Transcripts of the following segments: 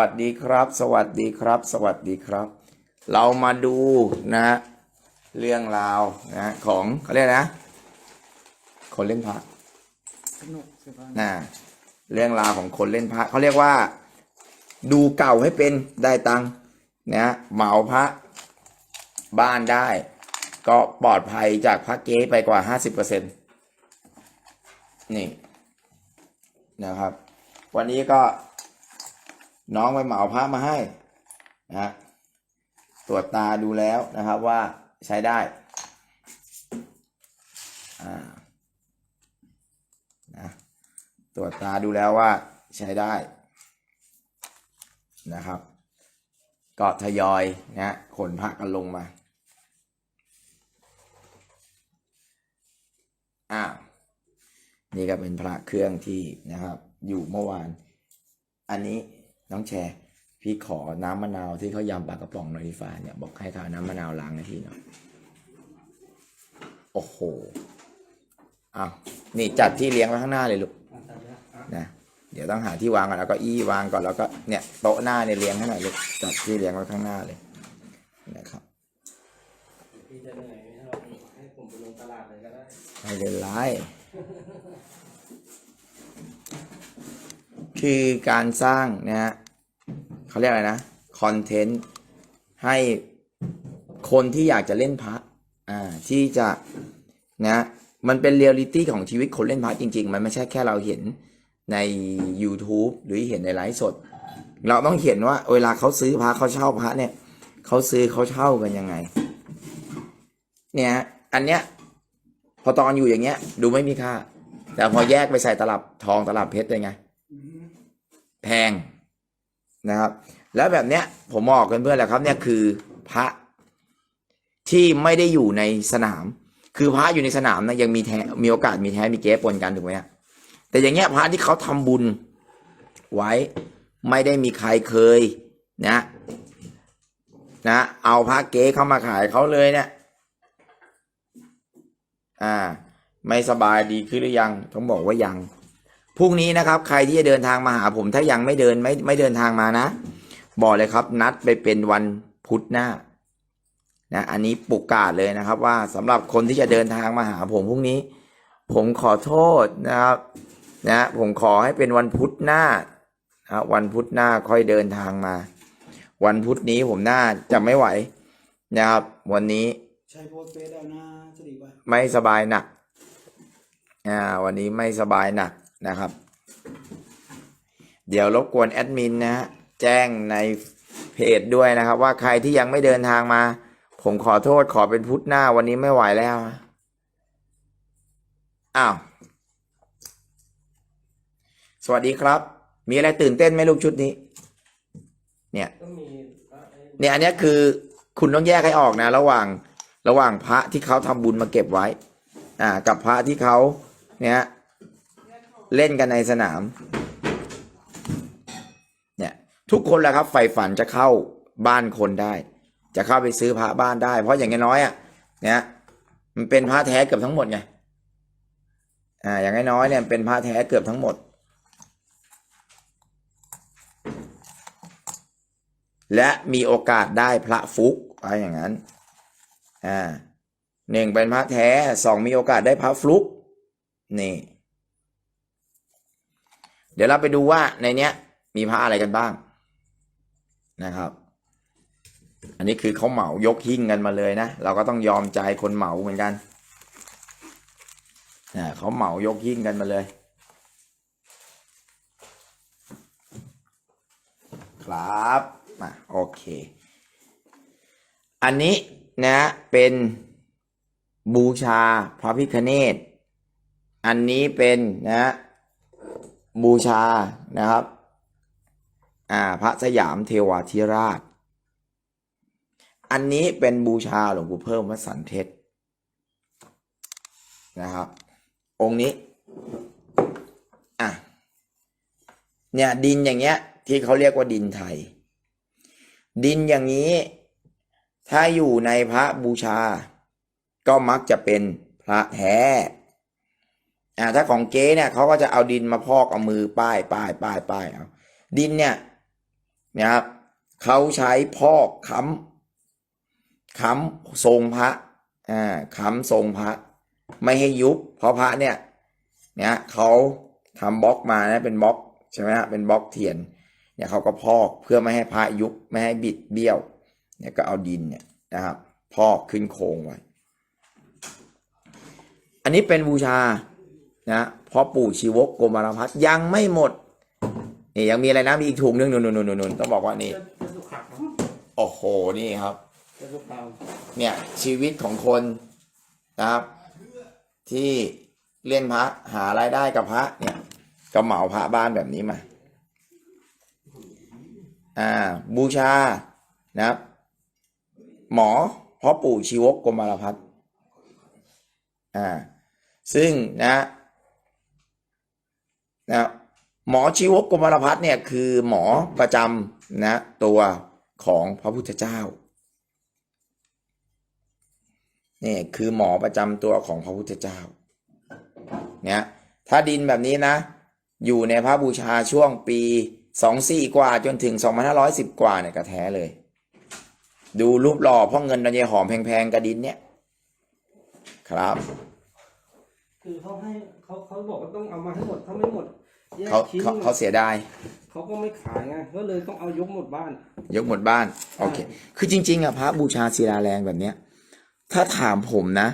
วัสดีครับ สวัสดีครับ สวัสดีครับ เรามาดูนะฮะเรื่องราวนะของเขาเรียกนะ คนเล่นพระสนุกสิบ้างนะเรื่องราวของคนเล่นพระเขาเรียกว่า ดูเก่าให้เป็นได้ตังค์นะเหมาพระบ้านได้ ก็ปลอดภัยจากพระเก๊ไปกว่าห้าสิบเปอร์เซ็นต์นี่นะครับ วันนี้ก็ น้องไปเหมาพระมาให้นะฮะตรวจตาดูแล้วนะครับว่าใช้ได้อ่านะตรวจตาดูแล้วว่าใช้ได้นะครับ ก็ทยอยนะขนพระกันลงมาอ้าวนี่ก็เป็นพระเครื่องที่นะครับ อยู่เมื่อวาน อันนี้ น้องแชร์ พี่ขอน้ำมะนาวที่เขายำปลากระป๋องหน่อยดีฟ้าเนี่ยบอกให้เขาน้ำมะนาวล้างให้พี่หน่อยโอ้โหอ้าวนี่จัดที่เลี้ยงไว้ข้างหน้าเลยลูกนะเดี๋ยวต้องหาที่วางก่อนแล้วก็อี้วางก่อนแล้วก็เนี่ยโต๊ะหน้าเนี่ยเลี้ยงให้หน่อยลูกจัดที่เลี้ยงไว้ข้างหน้าเลยนะครับพี่จะเหนื่อยไหมถ้าเราให้ผมไปลงตลายก็ได้ไม่เป็นไรคือการสร้างนะฮะ เขาเรียกอะไรนะคอนเทนต์ให้คนที่อยากจะเล่นพระอ่าที่จะนะมันเป็นเรียลลิตี้ของชีวิตคนเล่นพระจริง ๆ มันไม่ใช่แค่เราเห็นใน YouTube หรือเห็นในไลฟ์สด เราต้องเห็นว่าเวลาเขาซื้อพระเขาเช่าพระเนี่ยเขาซื้อเขาเช่ากันยังไง เนี่ยฮะอันเนี้ยพอตอนอยู่อย่างเงี้ย ดูไม่มีค่า แต่พอแยกไปใส่ตลับทองตลับเพชรเลยไง แพง นะครับ แล้วแบบเนี้ยผมบอกเพื่อนๆแหละครับเนี่ยคือพระที่ไม่ได้อยู่ในสนาม คือพระอยู่ในสนามนะยังมีแท้มีโอกาสมีแท้มีเก๊ปนกันถูกไหมฮะแต่อย่างเงี้ยพระที่เขาทำบุญไว้ไม่ได้มีใครเคยนะนะเอาพระเก๊เข้ามาขายเขาเลยเนี่ยอ่า ไม่สบายดีขึ้นหรือยัง ต้องบอกว่ายัง พรุ่งนี้นะครับ ใครที่จะเดินทางมาหาผม ถ้ายังไม่เดินไม่ไม่เดินทางมานะ บอกเลยครับ นัดไปเป็นวันพุธหน้านะอันนี้ปุกกาดเลยนะครับ ว่าสำหรับคนที่จะเดินทางมาหาผมพรุ่งนี้ ผมขอโทษนะครับ นะ ผมขอให้เป็นวันพุธหน้านะวันพุธหน้าค่อยเดินทางมา วันพุธนี้ผมน่าจะไม่ไหวนะครับ วันนี้ใช้โพสเฟซเอานะจะดีกว่าไม่สบายหนักอ่าวันนี้ไม่สบายหนัก นะครับ เดี๋ยวรบกวนแอดมินนะฮะแจ้งในเพจด้วยนะครับ ว่าใครที่ยังไม่เดินทางมา ผมขอโทษขอเป็นพุธหน้าวันนี้ไม่ไหวแล้วอ้าวสวัสดีครับ มีอะไรตื่นเต้นไหมลูกชุดนี้ เนี่ยเนี่ยอันนี้คือคุณต้องแยกให้ออกนะ ระหว่างระหว่างพระที่เขาทำบุญมาเก็บไว้ อ่า กับพระที่เขาเนี่ย เล่นกันในสนาม เนี่ยทุกคนแหละครับใฝ่ฝันจะเข้าบ้านคนได้ จะเข้าไปซื้อพระบ้านได้ เพราะอย่างน้อยๆอะเนี่ยมันเป็นพระแท้เกือบทั้งหมดไงอ่าอย่างน้อยๆเนี่ยเป็นพระแท้เกือบทั้งหมด และมีโอกาสได้พระฟุกอะไรอย่างนั้นอ่าหนึ่งเป็นพระแท้สองมีโอกาสได้พระฟลุกนี่ ดี๋ยวเราไปดูว่าในเนี้ย มีพระอะไรกันบ้างนะครับ อันนี้คือเขาเหมายกหิ้งกันมาเลยนะ เราก็ต้องยอมใจคนเหมาเหมือนกันอ่าเขาเหมายกหิ้งกันมาเลยครับมาโอเค อันนี้นะเป็นบูชาพระพิคเนตอันนี้เป็นนะ บูชานะครับอ่าพระสยามเทวาธิราช อันนี้เป็นบูชาหลวงปู่เพิ่มวัดสันเพชรนะครับ องค์นี้อะเนี่ยดินอย่างเงี้ย ที่เขาเรียกว่าดินไทย ดินอย่างนี้ ถ้าอยู่ในพระบูชา ก็มักจะเป็นพระแท้ อ่าถ้าของเก๊เนี่ยเขาก็จะเอาดินมาพอกเอามือป้ายป้ายป้ายป้ายเอาดินเนี่ยนะครับเขาใช้พอกค้ำค้ำทรงพระอ่าค้ำทรงพระ ไม่ให้ยุบเพราะพระเนี่ยเนี่ยเขาทำบล็อกมานะเป็นบล็อกใช่ไหมฮะเป็นบล็อกเทียนเนี่ยเขาก็พอกเพื่อไม่ให้พระยุบไม่ให้บิดเบี้ยวเนี่ยก็เอาดินเนี่ยนะครับพอกขึ้นโครงไว้ อันนี้เป็นบูชา นะเพราะปู่ชีวกโกมารพัฒน์ยังไม่หมดนี่ยังมีอะไรนะมีอีกถุงนึงนู่นนู่นนู่นนู่นต้องบอกว่านี่เจ้าสุขับโอ้โหนี่ครับเจ้าสุขาวเนี่ยชีวิตของคนนะครับ ที่เล่นพระหารายได้กับพระเนี่ยก็เหมาพระบ้านแบบนี้มาอ่าบูชานะครับ หมอพ่อปู่ชีวกกรมารพัฒน์อ่าซึ่งนะ นะหมอชีวกกมารพัฒน์เนี่ยคือหมอประจำนะตัวของพระพุทธเจ้านี่คือหมอประจำตัวของพระพุทธเจ้าเนี่ยถ้าดินแบบนี้นะ อยู่ในพระบูชาช่วงปีสองสี่กว่าจนถึงสองพันห้าร้อยสิบกว่าเนี่ยก็แท้เลย ดูรูปหล่อพ่อเงินดันยายหอมแพงๆกระดินเนี่ย ครับ คือเขาให้เขาเขาบอกว่าต้องเอามาให้หมดถ้าไม่หมด แยกเขาชิ้นเขาเขาเสียดายเขาก็ไม่ขายไงก็เลยต้องเอายกหมดบ้าน ยกหมดบ้านโอเค คือจริง ๆอะพระบูชาศิลาแรงแบบเนี้ย ถ้าถามผมนะ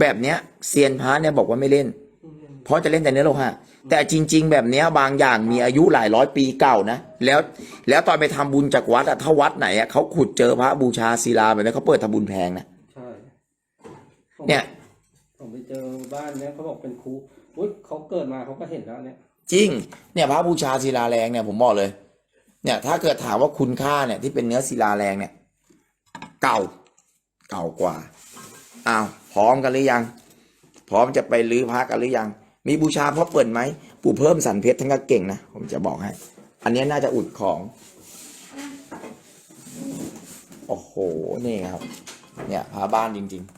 แบบเนี้ยเซียนพระเนี่ยบอกว่าไม่เล่น เพราะจะเล่นแต่เนื้อโลหะแต่จริง ๆ แบบเนี้ยบางอย่างมีอายุหลายร้อยปีเก่านะแล้วแล้วตอนไปทำบุญจากวัดอะถ้าวัดไหนอะเขาขุดเจอพระบูชาศิลาแบบนี้เขาเปิดทำบุญแพงนะใช่ผมเนี่ย ผมไปเจอบ้านเนี้ยเขาบอกเป็นครูอุ้ยเขาเกิดมาเขาก็เห็นแล้วเนี่ย จริง เนี่ยพระบูชาศิลาแรงเนี่ยผมบอกเลย เนี่ยถ้าเกิดถามว่าคุณค่าเนี่ยที่เป็นเนื้อศิลาแรงเนี่ย เก่า เก่ากว่าอ้าวพร้อมกันหรือยัง พร้อมจะไปลื้อพระกันหรือยัง มีบูชาพ่อเปิ่นไหมปู่เพิ่มสันเพชรทั้งก็เก่งนะผมจะบอกให้ อันนี้น่าจะอุดของโอ้โหนี่ครับ เนี่ยพาบ้านจริง ๆ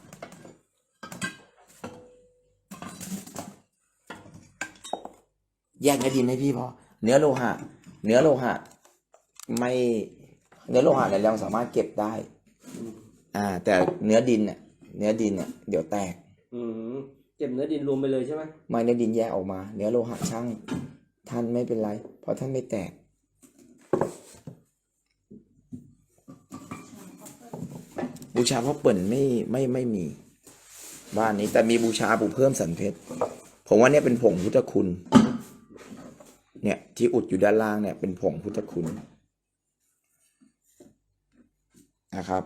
แยกเนื้อดินให้พี่พอ เนื้อโลหะ เนื้อโลหะ ไม่เนื้อโลหะเนี่ยเราสามารถเก็บได้ อ่า แต่เนื้อดินเนี่ยเนื้อดินเนี่ยเดี๋ยวแตก อืมเก็บเนื้อดินรวมไปเลยใช่ไหมไม่เนื้อดินแยกออกมา เนื้อโลหะช่างท่านไม่เป็นไร เพราะท่านไม่แตก บูชาพ่อเปิ่นไม่ไม่ไม่มี บ้านนี้แต่มีบูชาปู่เพิ่มสันเพชรผมว่าเนี่ยเป็นผงพุทธคุณ เนี่ยที่อุดอยู่ด้านล่างเนี่ยเป็นผงพุทธคุณนะครับ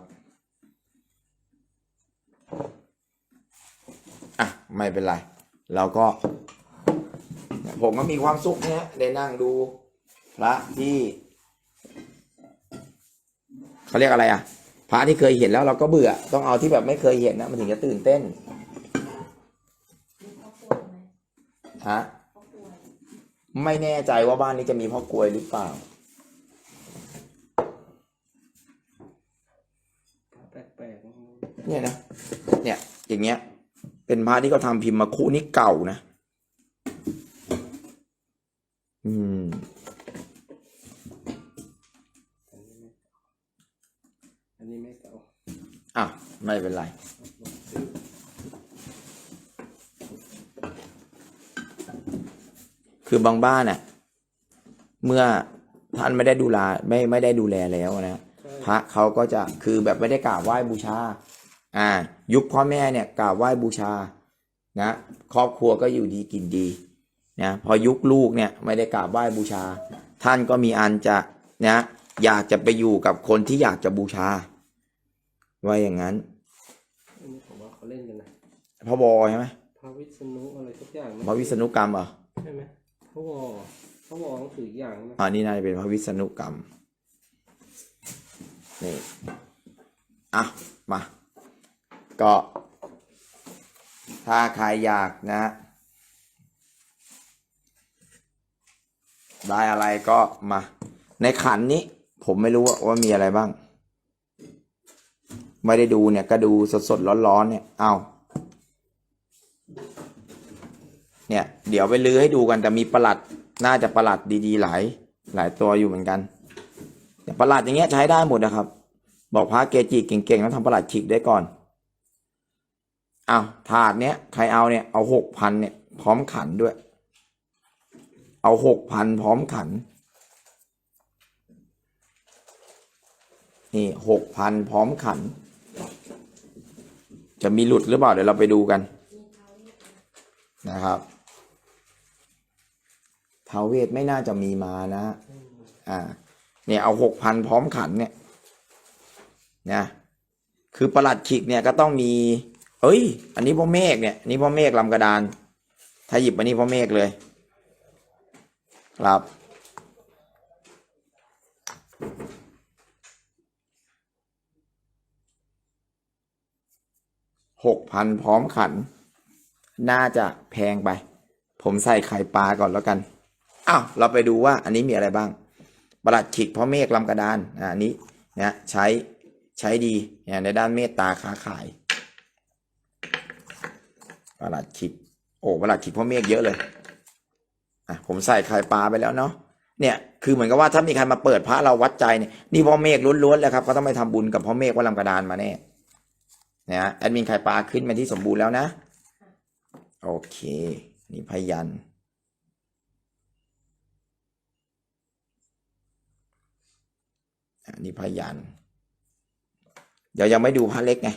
อะไม่เป็นไร เราก็ ผมก็มีความสุขเนี่ยได้นั่งดูพระที่เขาเรียกอะไรอะ พระที่เคยเห็นแล้วเราก็เบื่อ ต้องเอาที่แบบไม่เคยเห็นนะมันถึงจะตื่นเต้นฮะ ไม่แน่ใจว่าบ้านนี้จะมีพ่อกลวยหรือเปล่าแปลกๆเนี่ยนะ เนี่ย อย่างเงี้ย เป็นพระที่เขาทำพิมพ์มาคู่นี้เก่านะ อืม อันนี้ไม่เก่าอะ ไม่เป็นไร คือบางบ้านน่ะ เมื่อท่านไม่ได้ดูแลไม่ไม่ได้ดูแลแล้วนะพระเขาก็จะคือแบบไม่ได้กราบไหว้บูชา อ่า ยุคพ่อแม่เนี่ยกราบไหว้บูชา นะครอบครัวก็อยู่ดีกินดีนะพอยุคลูกเนี่ยไม่ได้กราบไหว้บูชา ท่านก็มีอันจะนะอยากจะไปอยู่กับคนที่อยากจะบูชาว่าอย่างนั้นอันนี้ผมว่าเขาเล่นกันนะพระบอใช่ไหมพระวิษณุอะไรสักอย่างนะพระวิษณุกรรมเหรอใช่ไหม พระวอพระวอต้องถืออีกอย่างนะอ่านี่น่าจะเป็นพระวิษณุกรรม นี่ อะ มา ก็ ถ้าใครอยากนะ ได้อะไรก็มา ในขันนี้ ผมไม่รู้ว่าวามีอะไรบ้าง ไม่ได้ดูเนี่ย ก็ดูสดๆร้อนๆเนี่ย เอา เนี่ยเดี๋ยวไปลื้อให้ดูกันแต่มีประหลัดน่าจะประหลัดดีๆ หลาย หลายตัวอยู่เหมือนกันแต่ประหลัดอย่างเงี้ยใช้ได้หมดนะครับ บอกพระเกจิเก่งๆต้องทำประหลัดฉีกได้ก่อนเอาถาดเนี้ยใครเอาเนี่ยเอาหกพันเนี่ยพร้อมขันด้วย เอาหกพันพร้อมขัน นี่หกพันพร้อมขัน จะมีหลุดหรือเปล่าเดี๋ยวเราไปดูกันนะครับ ทาวเวทไม่น่าจะมีมานะ อ่า เนี่ยเอาหกพันพร้อมขันเนี่ย นะ คือประหลัดขิกเนี่ยก็ต้องมี เอ้ย อันนี้พ่อเมฆเนี่ยนนี่พ่อเมฆลำกระดาน ถ้าหยิบอันนี้พ่อเมฆเลย ครับ หกพันพร้อมขัน น่าจะแพงไป ผมใส่ไข่ปลาก่อนแล้วกัน อ้าวเราไปดูว่าอันนี้มีอะไรบ้าง ประหลัดขิกเพราะเมฆลำกระดานอ่าอันนี้นะใช้ใช้ดีเนี่ยในด้านเมตตาค้าขาย ประหลัดขิกโอ้ประหลัดขิกเพราะเมฆเยอะเลยอะผมใส่ไข่ปลาไปแล้วเนาะเนี่ยคือเหมือนกับว่าถ้ามีใครมาเปิดพระเราวัดใจเนี่ยนี่พ่อเมฆล้วนๆเลยครับเขาต้องไปทำบุญกับพ่อเมฆว่าลำกระดานมาแน่นะแอดมินไข่ปลาขึ้นมาที่สมบูรณ์แล้วนะ โอเค นี่พยัน นนี้พยันเดี๋ยวยังไม่ดูพระเล็กไง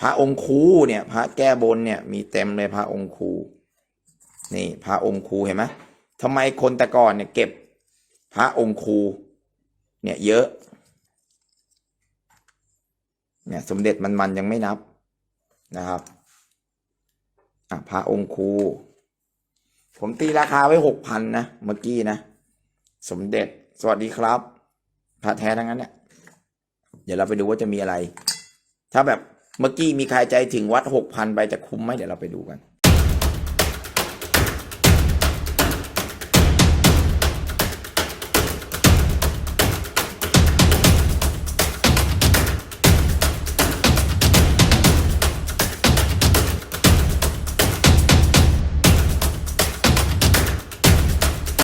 พระองค์ครูเนี่ยพระแก้บนเนี่ยมีเต็มเลยพระองค์ครูนี่พระองค์ครูเห็นไหมทำไมคนแต่ก่อนเนี่ยเก็บพระองค์ครูเนี่ยเยอะเนี่ยสมเด็จมันมันยังไม่นับนะครับอะพระองค์ครูผมตีราคาไว้หกพันนะเมื่อกี้นะ สมเด็จสวัสดีครับ พระแท้ทั้งนั้นเนี่ยเดี๋ยวเราไปดูว่าจะมีอะไร ถ้าแบบเมื่อกี้มีใครใจถึงวัดหกพันไปจะคุ้มไหมเดี๋ยวเราไปดูกัน